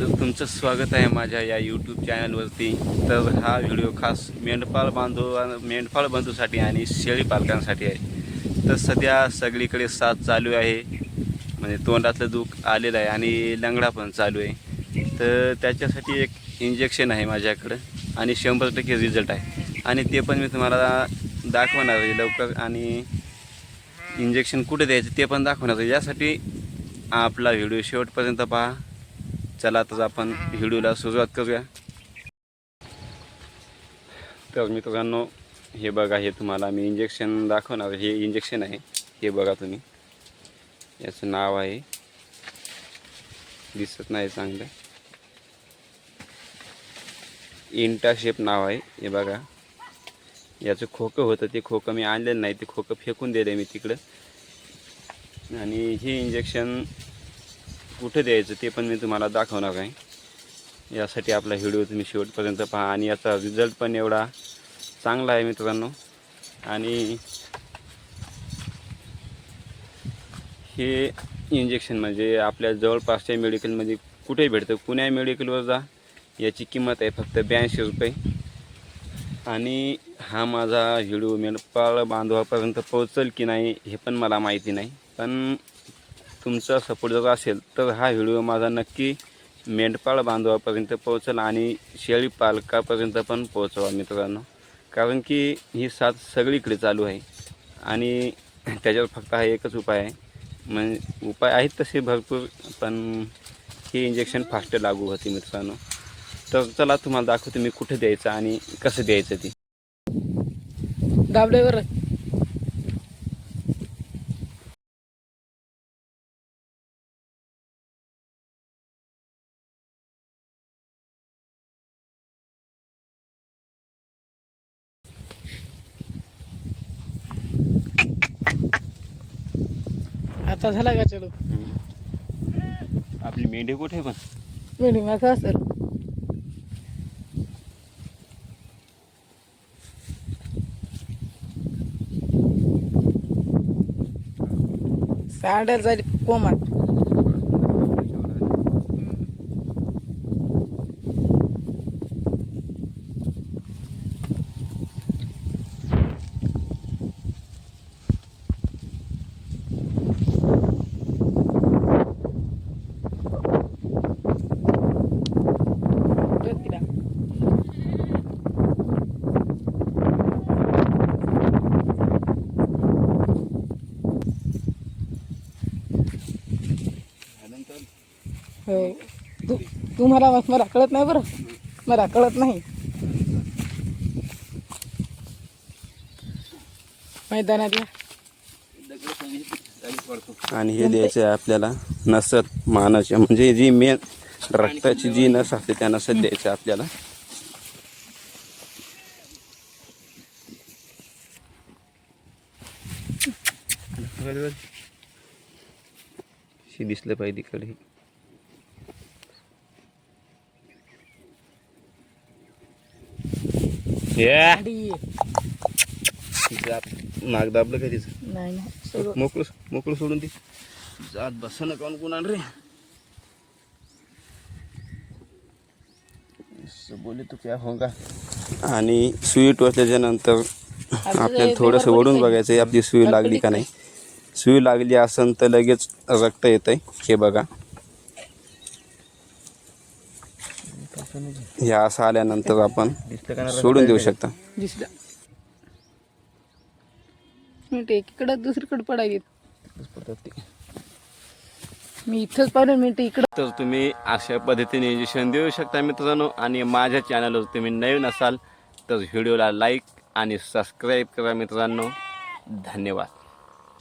तर तुमचं स्वागत आहे माझ्या या यूट्यूब चॅनलवरती तर हा व्हिडिओ खास मेंढपाळ बांधव मेंढपाळ बंधूसाठी आणि शेळी पालकांसाठी आहे. तर सध्या सगळीकडे साथ चालू आहे. म्हणजे तोंडातलं दुःख आलेलं आहे आणि लंगडा पण चालू आहे. तर त्याच्यासाठी एक इंजेक्शन आहे माझ्याकडं आणि शंभर टक्के रिझल्ट आहे. आणि ते पण मी तुम्हाला दाखवणार आहे लवकर. आणि इंजेक्शन कुठे द्यायचं ते पण दाखवणार आहे. यासाठी आपला व्हिडिओ शेवटपर्यंत पहा. चला आता आपण व्हिडिओला सुरुवात करूया. तर मित्रांनो हे बघा हे तुम्हाला मी इंजेक्शन दाखवणार. हे इंजेक्शन आहे. हे बघा तुम्ही. याचं नाव आहे. दिसत नाही चांगलं. इंटा शेप नाव आहे. हे बघा. याचं खोकं होतं. ते खोकं मी आणलेलं नाही. ते खोकं फेकून दिलं मी तिकडं. आणि हे इंजेक्शन कुठे द्यायचं ते पण मी तुम्हाला दाखवणार आहे. यासाठी आपला व्हिडिओ तुम्ही शेवटपर्यंत पहा आणि याचा रिझल्ट पण एवढा चांगला आहे मित्रांनो. आणि हे इंजेक्शन म्हणजे आपल्या जवळपासच्या मेडिकलमध्ये कुठेही भेटतं? कुण्या मेडिकलवर जा. याची किंमत आहे फक्त ब्याऐंशी रुपये. आणि हा माझा व्हिडिओ मेंढपाळ बांधवापर्यंत पोहोचल की नाही हे पण मला माहिती नाही. पण तुमचा सपोर्ट जर असेल तर हा व्हिडिओ माझा नक्की मेंढपाळ बांधवापर्यंत पोहोचेल आणि शेळी पालकापर्यंत पण पोहोचवा मित्रांनो. कारण की ही साथ सगळीकडे चालू आहे आणि त्याच्यावर फक्त हा एकच उपाय आहे. म्हणजे उपाय आहेत तसे भरपूर पण हे इंजेक्शन फास्ट लागू होते मित्रांनो. तर चला तुम्हाला दाखवतो मी कुठे द्यायचं आणि कसं द्यायचं ते. दाबल्यावर. आता झाला का चलो? आपली मेंढी कुठे पण? मिळी माका सर साड्या झाली कोमात. हो तू तुम्हाला मग मला कळत नाही बरं. मला कळत नाही. मैदानातल्या आणि हे द्यायचं आहे आपल्याला नसत मानाच्या म्हणजे जी मेन रक्ताची जी नस असते त्या नसत द्यायचं आहे आपल्याला. शी दिसलं पाहिजे तिकडे या गाडी नाग दाबलं का तिचं? नाही मोकळं मोकळं सोडून ती जात बस ना कोण कोण रे? बोले तू क्या होगा? आणि सुई टोचल्याच्या नंतर आपल्याला थोडंसं ओढून बघायचं आहे आपली सुई लागली का नाही? सुई लागली असेल तर लगेच रक्त येत आहे हे बघा. हे असं आल्यानंतर आपण सोडून देऊ शकता. दिसलं. एकीकडं दुसरीकडे पडायली मी इथंच पाहिलं मिनिट इकडं. तर तुम्ही अशा पद्धतीने इंजेक्शन देऊ शकता मित्रांनो आणि माझ्या चॅनलवर तुम्ही नवीन असाल तर व्हिडिओला लाईक आणि सबस्क्राईब करा मित्रांनो. धन्यवाद.